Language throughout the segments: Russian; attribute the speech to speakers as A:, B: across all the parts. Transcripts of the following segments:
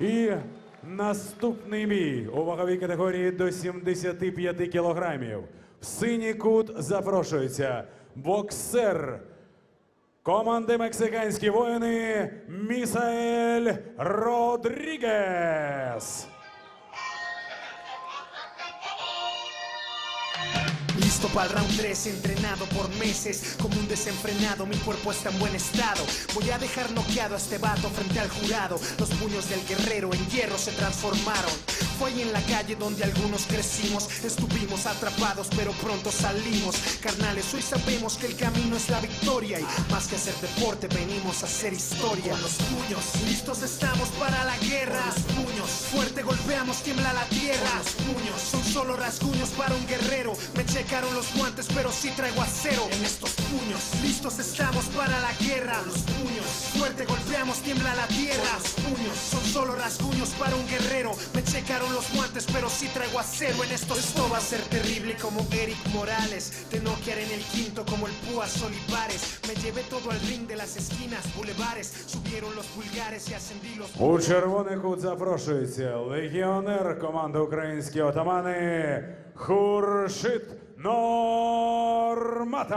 A: І наступний бій у ваговій категорії до 75 кілограмів. В синій кут запрошується боксер команди Мексиканські воїни Місаель Родрігес.
B: Listo para el round 3, entrenado por meses Como un desenfrenado, mi cuerpo está en buen estado. Voy a dejar noqueado a este vato frente al jurado. Los puños del guerrero en hierro se transformaron. Fue ahí en la calle donde algunos crecimos Estuvimos atrapados pero pronto salimos. Carnales, hoy sabemos que el camino es la victoria Y más que hacer deporte, venimos a hacer historia. Con los puños, listos estamos para la guerra. Los puños, fuerte golpeamos, tiembla la tierra. Los puños, son solo rasguños para un guerrero. Me checaron los guantes pero sí traigo acero En estos puños, listos estamos para la guerra Con los puños, fuerte golpeamos, tiembla la tierra Con los puños, son solo rasguños para un guerrero Me checaron los guantes pero sí traigo acero En estos Esto va a ser terrible como Eric Morales Te noquearé en el quinto como el Púas Olivares Me llevé todo al ring de las esquinas, bulevares Subieron los pulgares y ascendí los
A: У червоний кут запрошується легіонер команди Українські отамани Хуршит Normata.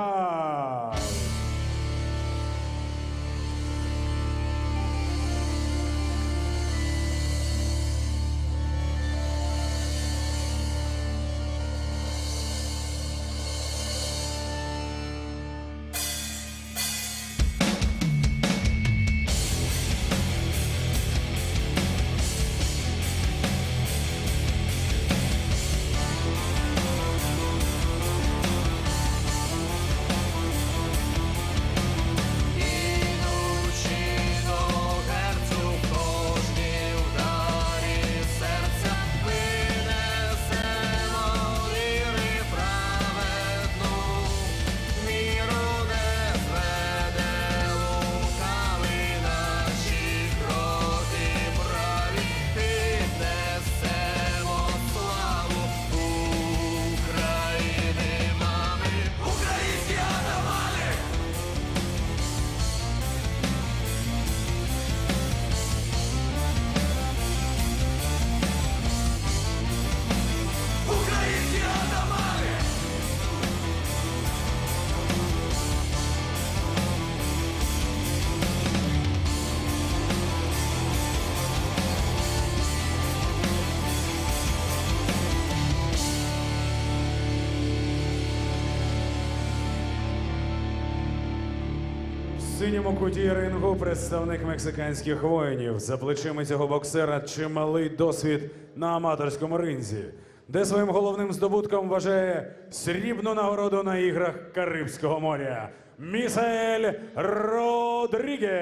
A: Синьому куті рингу представник мексиканських воїнів. За плечима цього боксера чималий досвід на аматорському ринзі, де своїм головним здобутком вважає срібну нагороду на іграх Карибського моря. Місаель Родрігес.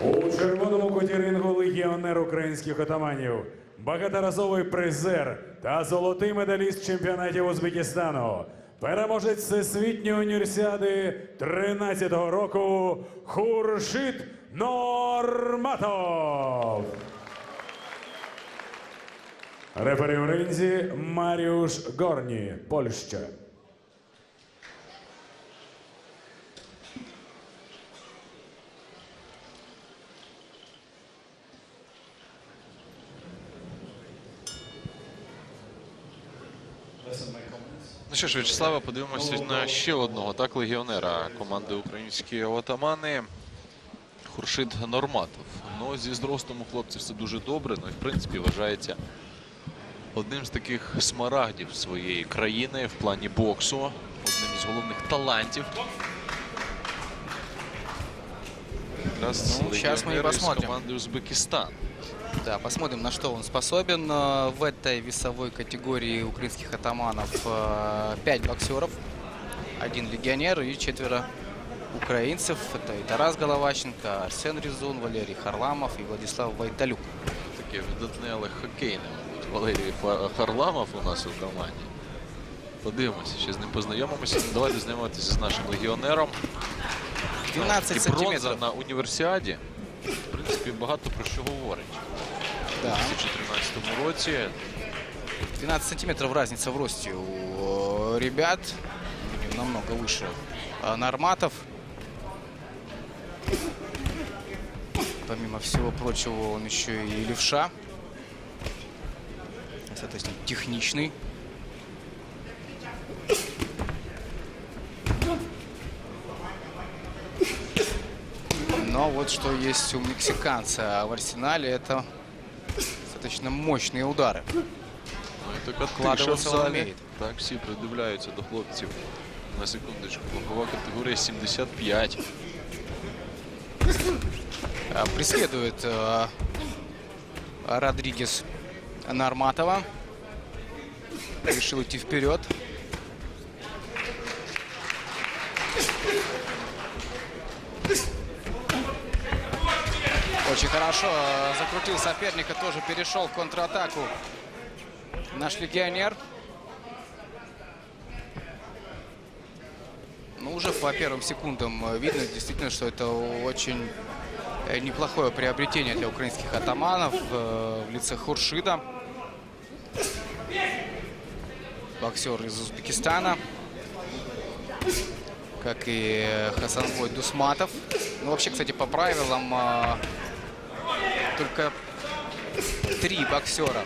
A: У червоному куті рингу легіонер українських отаманів, багаторазовий призер та золотий медаліст чемпіонатів Узбекистану, переможець всесвітньої універсіади 13-го року Хуршит Норматов. Рефері в ринзі Маріуш Горні, Польща.
C: Ну що ж, В'ячеславе, подивимося на ще одного так легіонера команди українські отамани. Хуршид Норматов. Ну, зі зростом у хлопців все дуже добре. Ну і в принципі вважається одним з таких смарагдів своєї країни в плані боксу, одним із головних талантів. Якраз
D: Ну, і посмотрим.
C: команди Узбекистан.
D: Да, посмотрим, на что он способен. Э, В этой весовой категории украинских атаманов 5 боксеров, один легионер и четверо украинцев. Это и Тарас Головаченко, Арсен Резун, Валерий Харламов и Владислав Вайталюк.
C: Таке видатне, але хокейне, мабуть, Валерій Фа- Харламов у нас у команді. Подивимося, ще з ним познайомимося. Ну, Давайте знайомитися з нашим легіонером.
D: 12
C: І бронза
D: сантиметров.
C: на універсіаді. В принципі, багато про що говорить. У
D: Да.
C: 2013 році
D: 12 сантиметров разница в росте у э, ребят. Намного выше э, Норматов. Помимо всего прочего, он еще и левша. Достаточно техничный. Но вот что есть у мексиканца в арсенале, это достаточно мощные удары.
C: Ну, і така тиша в
D: Вкладуватися
C: залі.
D: вміють.
C: Так, всі придивляються до хлопців. На секундочку, вагова категорія 75.
D: А, Преследует э, Родригес Нарматова. Решил идти вперед. Очень хорошо закрутил соперника, тоже перешел в контратаку. Наш легионер. Ну, уже по первым секундам э, видно действительно, что это очень э, неплохое приобретение для украинских атаманов э, в лице Хуршида. Боксер из Узбекистана. Как и Хасанбой Дусматов. Ну, вообще, кстати, по правилам только три боксера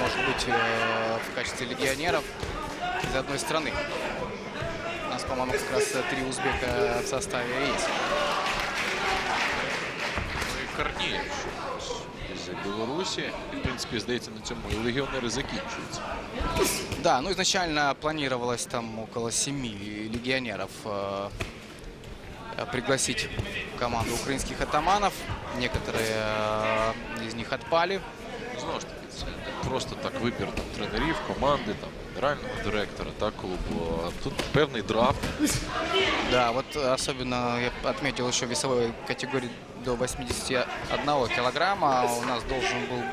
D: может быть э, в качестве легионеров из одной страны. У нас, по-моему, как раз э, три узбека в составе есть.
C: Ну і Корнієв з Білорусі. І, в принципі, здається, на цьому і легіонери закінчуються.
D: Да, ну изначально планировалось там около семи легионеров э, э, пригласить в команду украинских атаманов. Некоторые э, из них отпали.
C: Знову ж таки, це просто так вибір там, тренерів, команди, там, генерального директора, так, клубу. А тут певний драфт.
D: Да, вот э, особенно я отметил еще весовой категории до 81 килограмма. У нас должен был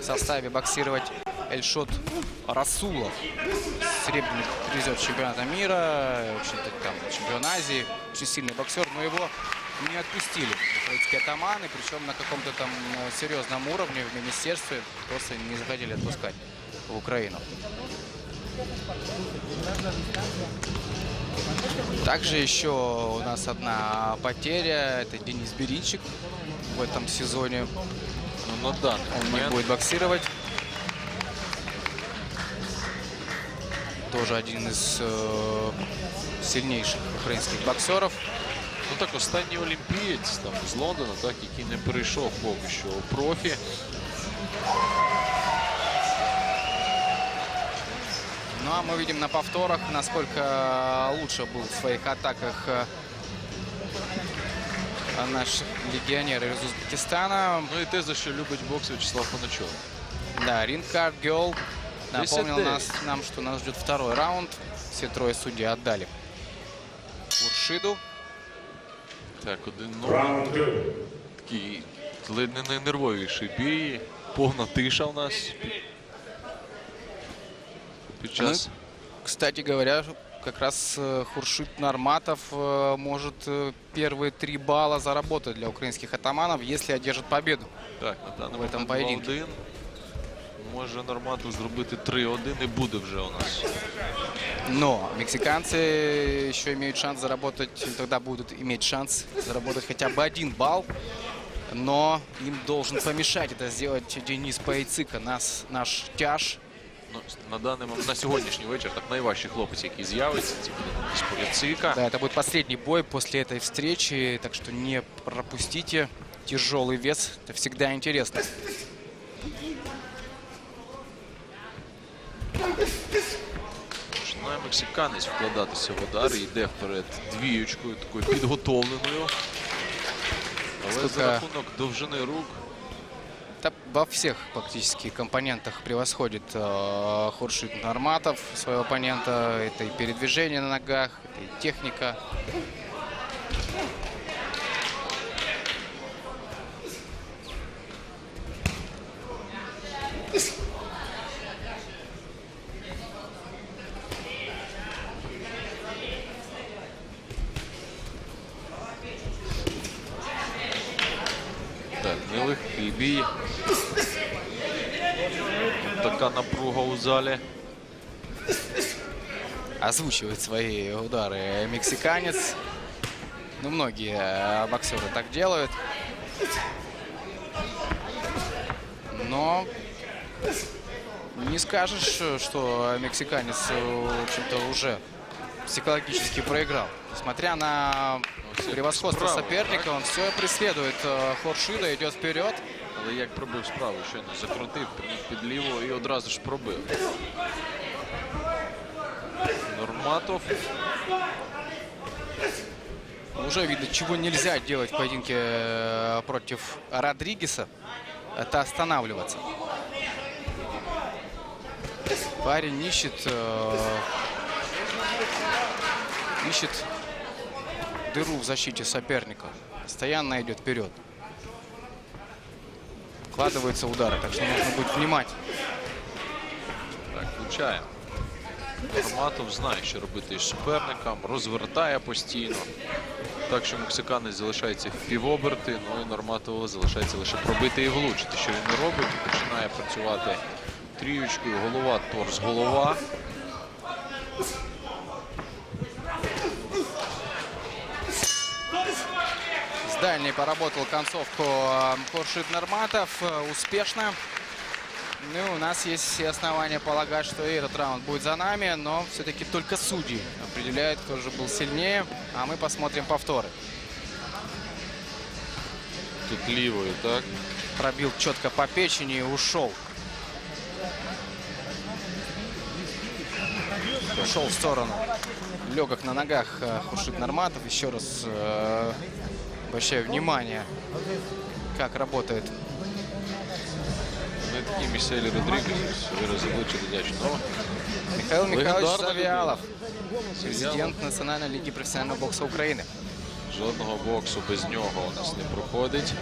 D: в составе боксировать Эльшот Расулов, серебряный призер чемпионата мира, общем-то, там, чемпион Азии, очень сильный боксер, но его не отпустили украинские атаманы, причем на каком-то там э, серьезном уровне в министерстве просто не захотели отпускать в Украину. Также еще у нас одна потеря. Это Денис Беринчик в этом сезоне.
C: Ну, на даний
D: Он не
C: момент
D: будет боксировать. Тоже один из э, сильнейших украинских боксеров.
C: Ну так, останній олімпієць там з Лондона, так, який не перейшов поки що у профі.
D: Ну а мы видим на повторах, насколько лучше был в своих атаках э, наш легионер из Узбекистана.
C: Ну і те, за що любить бокс Вячеслав Паничов.
D: Да, Рингкард Гелл напомнил
C: 10-9.
D: нас, нам, что нас ждет второй раунд. Все трое судей отдали Уршиду.
C: Так, один ну,
A: Раунд 2.
C: такий ледь не найнервовіший бій. Повна тиша у нас під, під час.
D: Кстати говоря, как раз э, Хуршид Нарматов э, может э, первые три балла заработать для украинских атаманов, если одержит победу.
C: Так, на даний
D: в этом
C: момент
D: поєдинку.
C: 2-1. Може Нормату зробити 3-1 і буде вже у нас.
D: Но мексиканцы еще имеют шанс заработать, тогда будут иметь шанс заработать хотя бы один балл. Но им должен помешать это сделать Денис Паїцика, нас, наш тяж.
C: Ну, на даний момент, на сьогоднішній вечір, так найважчий хлопець, який з'явиться, це буде Денис Поліцика.
D: Да, это будет последний бой после этой встречи, так что не пропустите. Тяжелый вес, это всегда интересно.
C: Починає мексиканець вкладатися в удар і йде вперед двіючкою, такою підготовленою. Але
D: Скільки-
C: за рахунок довжини рук
D: Да, во всех практически компонентах превосходит э, Хуршид Нарматов своего оппонента. Это и передвижение на ногах, это и техника.
C: Так, Бій. Така напруга у залі.
D: Озвучивает свои удары мексиканец. Ну, многие э, боксеры так делают. Но не скажешь, что мексиканец, э, в общем-то, уже психологически проиграл. Несмотря на превосходство соперника, он все преследует э, Хоршида, идет вперед.
C: Але як пробив справу, щойно закрутив прямий під ліву і одразу ж пробив. Норматов.
D: Уже видно, чего нельзя делать в поединке э, против Родригеса. Это останавливаться. Парень ищет, э, ищет дыру в защите соперника. Постоянно идет вперед. Вкладываются удары, так что нужно быть внимательным.
C: Так, влучає. Норматов знає, що робити із суперником, розвертає постійно. Так що мексиканець залишається в півоберти, ну і Норматову залишається лише пробити і влучити. Що він не робить, починає працювати трієчкою, голова, торс, голова.
D: Дальней поработал концовку э, Хуршид Норматов. э, Успешно. Ну, у нас есть все основания полагать, что и этот раунд будет за нами, но все-таки только судьи определяют, кто же был сильнее, а мы посмотрим повторы.
C: Тут лівою, так?
D: Пробил четко по печени и ушел. Ушел в сторону. Легок на ногах э, Хуршид Норматов. Еще раз э, обращаю внимание, как работает
C: Не такий Міселі Родрігес, вираз обличчя дитячий. Ну,
D: Михаил Михайлович
C: Легендарна
D: Завьялов, президент Национальной лиги профессионального бокса Украины.
C: жодного боксу без нього у нас не проходить.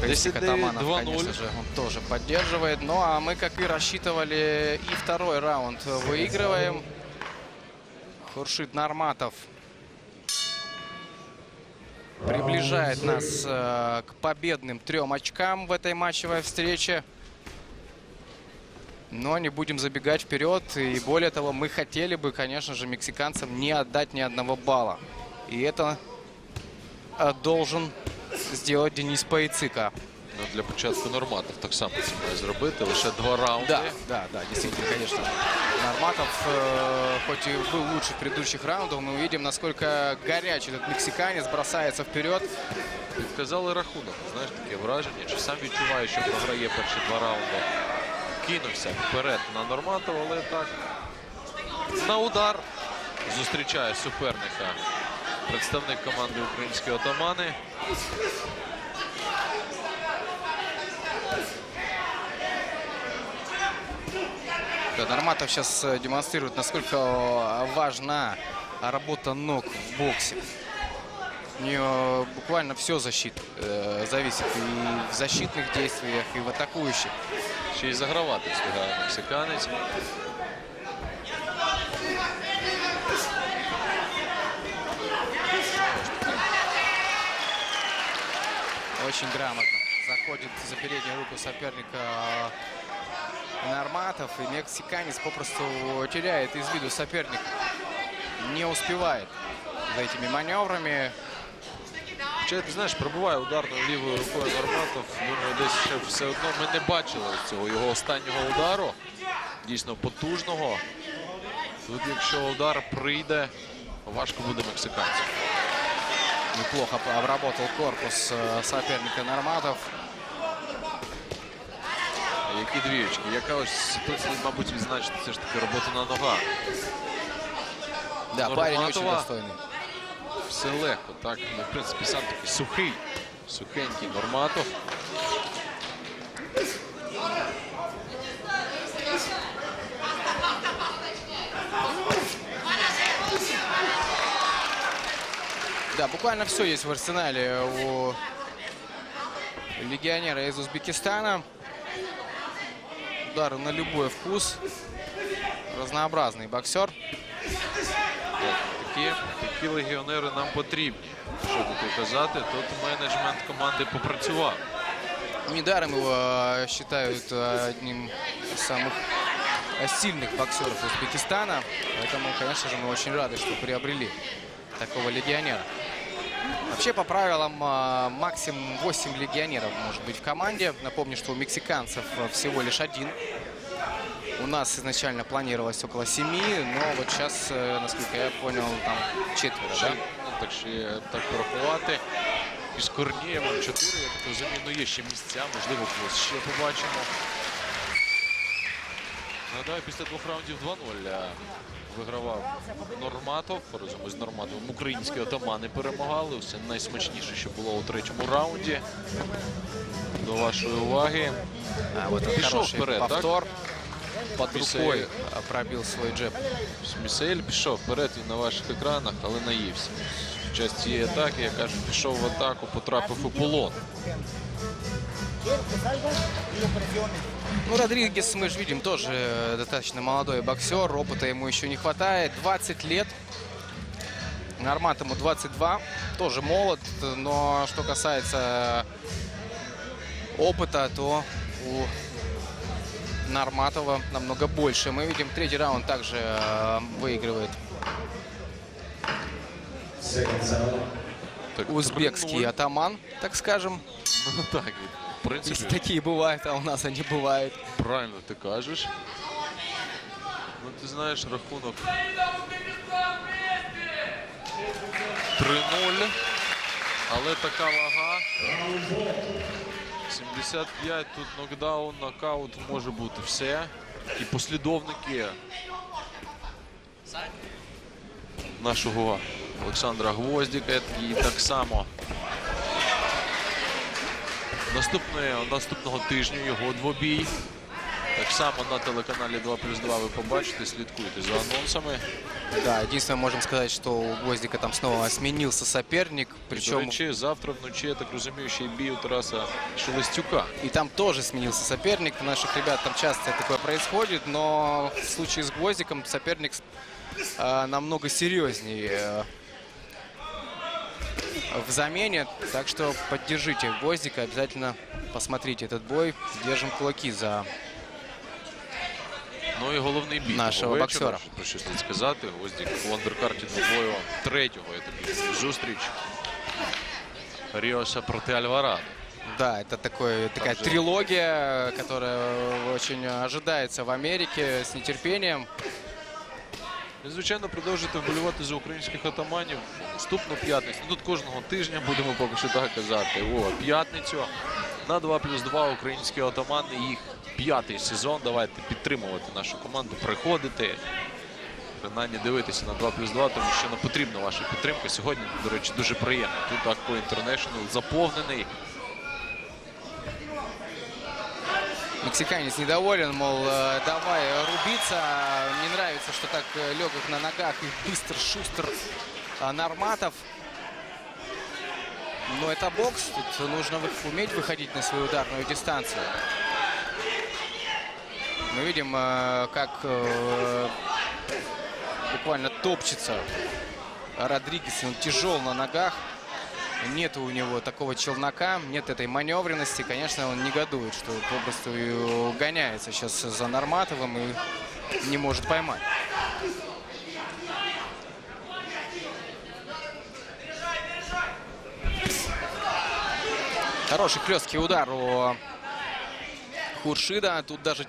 D: Крестик
C: 10-9,
D: Атаманов,
C: 2:0.
D: конечно же, он тоже поддерживает. Ну, а мы, как и рассчитывали, и второй раунд выигрываем. Хуршид Нарматов приближает нас э, к победным трем очкам в этой матчевой встрече. Но не будем забегать вперед. И более того, мы хотели бы, конечно же, мексиканцам не отдать ни одного балла. И это э, должен сделать Денис Паицика.
C: Ну, для початку Норматов так само це має зробити. Лише два раунди.
D: Да, да, да, действительно, конечно. Норматов, э, хоть и был лучше в предыдущих раундах, мы увидим, насколько горячий этот мексиканец бросается вперед.
C: Підказали рахунок. Знаєш, таке враження, чи сам відчуває, що програє перші два раунди. Кинувся вперед на Норматова, але так. На удар зустрічає суперника. Представник команди українські отамани.
D: Да, Норматов сейчас э, демонстрирует, насколько э, важна работа ног в боксе. У нее буквально все защит, э, зависит и в защитных действиях, и в атакующих.
C: Ще й загравати встигає мексиканець.
D: Очень грамотно. Заходит за переднюю руку соперника э, Норматов. И мексиканец попросту теряет из виду соперника. Не успевает за этими маневрами.
C: Хоча, ти знаєш, пробиває ударною лівою рукою Норматов. Думаю, десь ще все одно ми не бачили цього його останнього удару. Дійсно потужного. Тут, якщо удар прийде, важко буде мексиканцю.
D: Неплохо обработал корпус э, соперника Норматов.
C: Які двієчки. Яка ось тут, мабуть, відзначити все ж таки роботу на ногах.
D: Да, парень очень
C: Нурматова.
D: достойный.
C: Все легко, так. Ну, в принципі, сам такий сухий, сухенький Норматов.
D: Да, буквально все есть в арсенале у легионера из Узбекистана. Удары на любой вкус. Разнообразный боксер.
C: Такі, такі легіонери нам потрібні. Що тут казати, тут менеджмент команди попрацював.
D: Недаром его э, считают э, одним из самых э, сильных боксеров Узбекистана. Поэтому, конечно же, мы очень рады, что приобрели такого легионера. Вообще, по правилам, а, максимум 8 легионеров может быть в команде. Напомню, что у мексиканцев а, всего лишь один. У нас изначально планировалось около 7, но вот сейчас, э, насколько я понял, там четверо, да?
C: Ну, так що є так порахувати. Із Корнієвим 4, я так розумію, ну є ще місця, можливо, когось ще побачимо. Нагадаю, після двох раундів 2-0 е, вигравав Норматов. Разом із Норматовим українські отамани перемагали. Все найсмачніше, що було у третьому раунді. До вашої уваги.
D: А, вот
C: Пішов вперед, так?
D: повтор. Под
C: Мисаэль.
D: рукой а, пробил свой джеб.
C: Місаель пішов вперед він на ваших екранах, але наївся. В час цієї атаки, я кажу, пішов в атаку, потрапив у полон.
D: Ну, Родригес, мы же видим, тоже э, достаточно молодой боксер. Опыта ему еще не хватает. 20 лет. Нормат ему 22. Тоже молод. Но что касается опыта, то у Норматова намного больше. Мы видим, третий раунд также э, выигрывает
C: Так,
D: узбекский
C: 3-0.
D: атаман, так скажем.
C: Ну так, в
D: Если
C: принципі,
D: такие бывают, а у нас они бывают.
C: правильно ти кажеш. Ну, ти знаєш, рахунок 3-0. Але така вага. 75, тут нокдаун, нокаут може бути все. І послідовники нашого Олександра Гвоздіка і так само Наступної, наступного тижня його двобій. Так само на телеканалі 2 плюс 2 ви побачите, слідкуйте за анонсами.
D: Да, единственное, можем сказать, что у Гвоздика там снова сменился соперник.
C: До
D: Причем
C: речі, завтра вночі, я так розумію, ще й бій у Тараса Шелестюка.
D: и там тоже сменился соперник. У наших ребят там часто такое происходит, но в случае с Гвоздиком соперник э, намного серьезнее э, в замене. Так что поддержите Гвоздика, обязательно посмотрите этот бой. Держим кулаки за
C: Ну і головний бій
D: Нашого
C: того вечора,
D: боксера.
C: Про що слід сказати. Гвоздік в андеркарті двобою третього етапу зустріч. Ріоса проти Альварадо.
D: Да, это такой, такая
C: же-
D: трилогия, которая очень ожидается в Америке с нетерпением.
C: Звичайно, продовжуйте вболівати за українських атаманів. Наступну п'ятницю. Тут кожного тижня будемо поки що так казати. О, п'ятницю на 2 плюс 2 українські атамани. Їх п'ятий сезон. Давайте підтримувати нашу команду, приходити. Принаймні дивитися на 2 плюс 2, тому що нам потрібна ваша підтримка. Сьогодні, до речі, дуже приємно. Тут Акко Інтернешнл заповнений.
D: Мексиканец недоволен, мол, э, давай рубиться. Не нравится, что так э, легок на ногах и быстр, шустр э, Норматов. Но это бокс, тут нужно уметь выходить на свою ударную дистанцию. Мы видим, как буквально топчется Родригес. Он тяжел на ногах. Нет у него такого челнока, нет этой маневренности. Конечно, он негодует, что попросту гоняется сейчас за Норматовым и не может поймать. Хороший хлесткий удар у Хуршида. Тут даже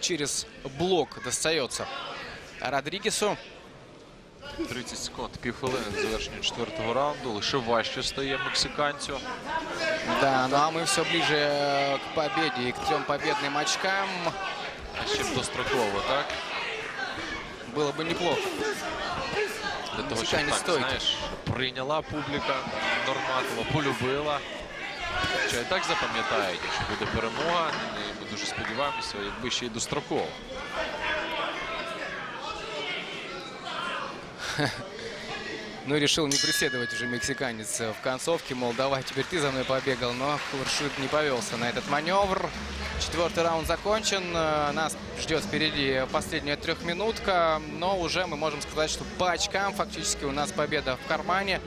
D: через блок достается Родригесу.
C: 30 секунд, півхвилини до завершення четвертого раунду. Лише важче стає мексиканцю.
D: Да, ну а мы все ближе э, к победе и к трем победным очкам.
C: А ще б достроково, так?
D: Было бы неплохо.
C: Для того, щоб
D: Мексиканець
C: так,
D: стойкий.
C: знаєш, прийняла публіка Норматова, полюбила. Що і так запам'ятають, якщо буде перемога, і ми дуже сподіваємося, якби ще й достроково.
D: Ну, решил не преследовать уже мексиканец в концовке. Мол, давай, теперь ты за мной побегал. Но Хуршид не повелся на этот маневр. Четвертый раунд закончен. Э, Нас ждет впереди последняя трехминутка. Но уже мы можем сказать, что по очкам фактически у нас победа в кармане.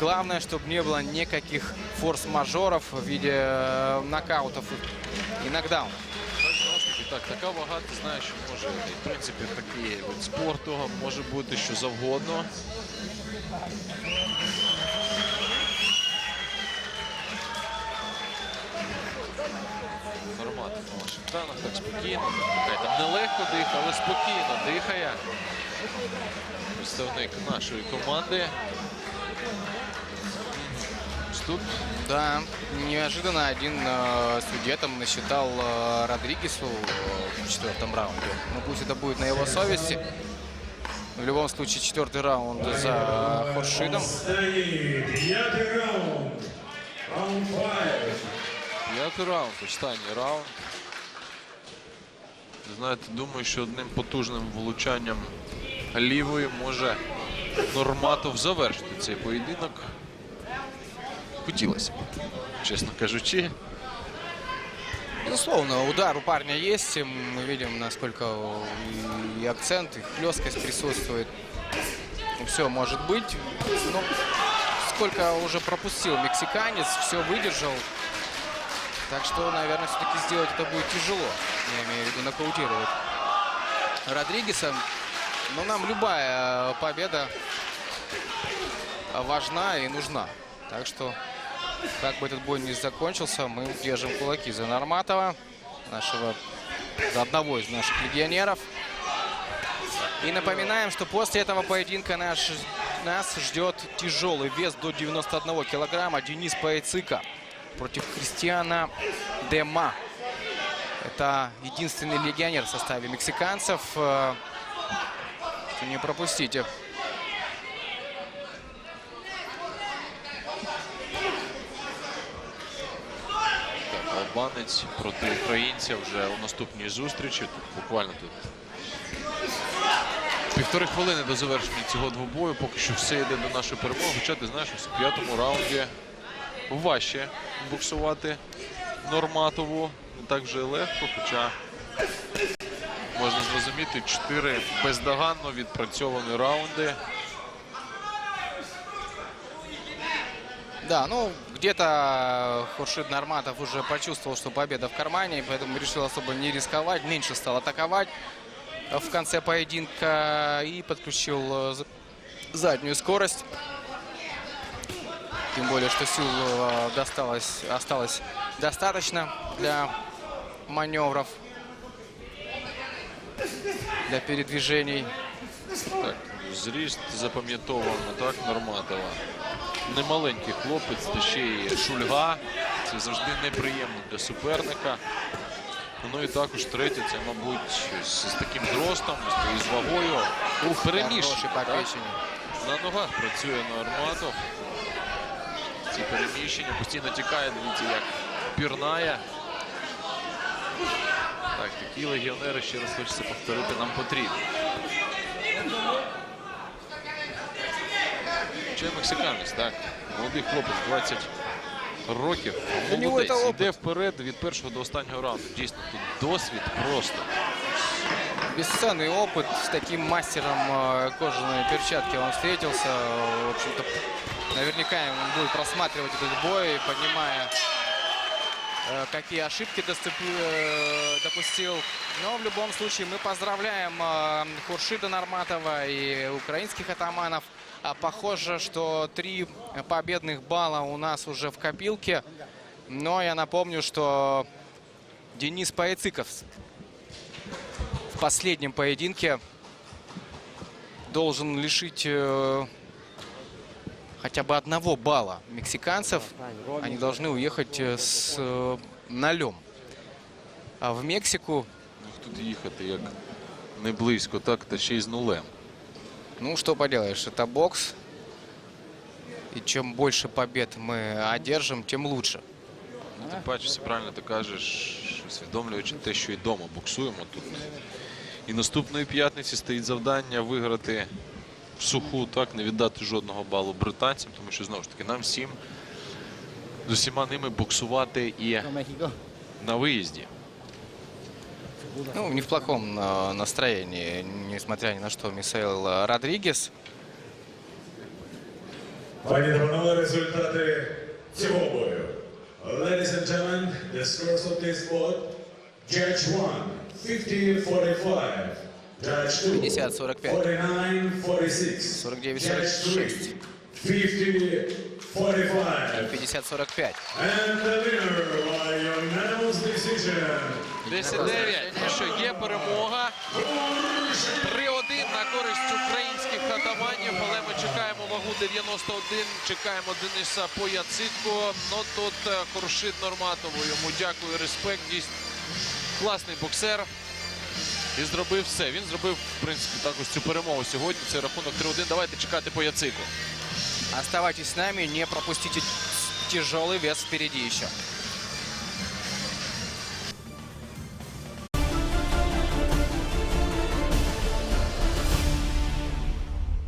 D: Главное, чтобы не было никаких форс-мажоров в виде э, нокаутов и нокдаунов.
C: Так, така вага, ти знаєш, що може, в принципі, такий від спорту, може бути що завгодно. Нормально на ваших Вашингтонах, так спокійно. Там нелегко дихає, але спокійно дихає. Представник нашої команди. Тут
D: Да, неожиданно один э, судья там насчитал э, Родригесу э, в четвертом раунде. Ну пусть это будет на его совести. В любом случае четвертый раунд за Хуршидом.
A: Останній п'ятий раунд. Раунд 5.
C: П'ятий раунд, останній раунд. Знаєте, думаю, що одним потужним влучанням лівої може Норматов завершити цей поєдинок. Хотілося б, чесно кажучи.
D: Безусловно, удар у парня есть. Мы видим, насколько и акцент, и хлесткость присутствует. Все может быть. Но сколько уже пропустил мексиканец, все выдержал. Так что, наверное, все-таки сделать это будет тяжело. Я имею в виду нокаутировать Родригеса. Но нам любая победа важна и нужна. Так что как бы этот бой не закончился, мы держим кулаки за Норматова, нашего, за одного из наших легионеров. И напоминаем, что после этого поединка наш, нас ждет тяжелый вес до 91 килограмма Денис Паецика против Кристиана Дема. Это единственный легионер в составе мексиканцев. Э, Не пропустите.
C: Албанець проти українця вже у наступній зустрічі. Буквально тут півтори хвилини до завершення цього двобою. Поки що все йде до нашої перемоги. Хоча ти знаєш, у п'ятому раунді важче буксувати Норматову. Не так вже легко, хоча можна зрозуміти, чотири бездоганно відпрацьовані раунди.
D: Да, ну, где-то Хуршид Норматов уже почувствовал, что победа в кармане, поэтому решил особо не рисковать, меньше стал атаковать в конце поединка и подключил э, заднюю скорость. Тем более, что сил э, досталось, осталось достаточно для маневров, для передвижений.
C: Так, зріст запам'ятовано, так, Норматова. Немаленький хлопець, та ще й шульга. Це завжди неприємно для суперника. Ну і також третє, це, мабуть, з, таким зростом, з вагою. Так?
D: печени.
C: На ногах працює Норматов. Ці переміщення постійно тікає, дивіться, як пірнає. Так, такі легіонери, ще раз хочеться повторити, нам потрібні. Чи мексиканець, так. Молодий хлопець, 20 років.
D: Для нього
C: Молодець,
D: це
C: йде вперед від першого до останнього раунду. Дійсно, тут досвід просто.
D: Бесценный опыт с таким мастером э, кожаной перчатки он встретился. В общем-то, наверняка он будет просматривать этот бой, понимая, э, какие ошибки доступи- э, допустил. Но в любом случае мы поздравляем э, Хуршида Норматова и украинских атаманов. А похоже, что три победных балла у нас уже в копилке. Но я напомню, что Денис Паециков в последнем поединке должен лишить э, хотя бы одного балла мексиканцев. Они должны уехать э, с э, нолем. А в Мексику,
C: Тут їхати як не близько, так, та ще й з нулем.
D: Ну что поделаешь, это бокс. И чем больше побед мы одержим, тем лучше.
C: Ну, Тим паче, все правильно ти кажеш, усвідомлюючи те, що і вдома боксуємо тут. І наступної п'ятниці стоїть завдання виграти в суху, так, не віддати жодного балу британцям, тому що знову ж таки нам всім з усіма ними боксувати і на виїзді.
D: Ну, не в плохом э, настроении, несмотря ни на что, Мисаил э, Родригес.
A: Панове, результати цього бою. Ladies and gentlemen, the scores of this bout. Judge 1, 50-45. Judge 2,
D: 50-45.
A: 49-46.
D: 49-46.
A: Judge 3, 45.
D: 50-45.
A: And the winner by unanimous decision.
C: 10-9. Ну що, є перемога. 3-1 на користь українських атаманів, але ми чекаємо вагу 91, чекаємо Дениса Пояцитко. Ну тут е, Хуршит Норматову. Йому дякую, респект. Дійсно класний боксер. І зробив все. Він зробив, в принципі, також цю перемогу сьогодні. Це рахунок 3-1. Давайте чекати Пояцику.
D: Оставайтесь с нами, не пропустите тяжелый вес впереди еще.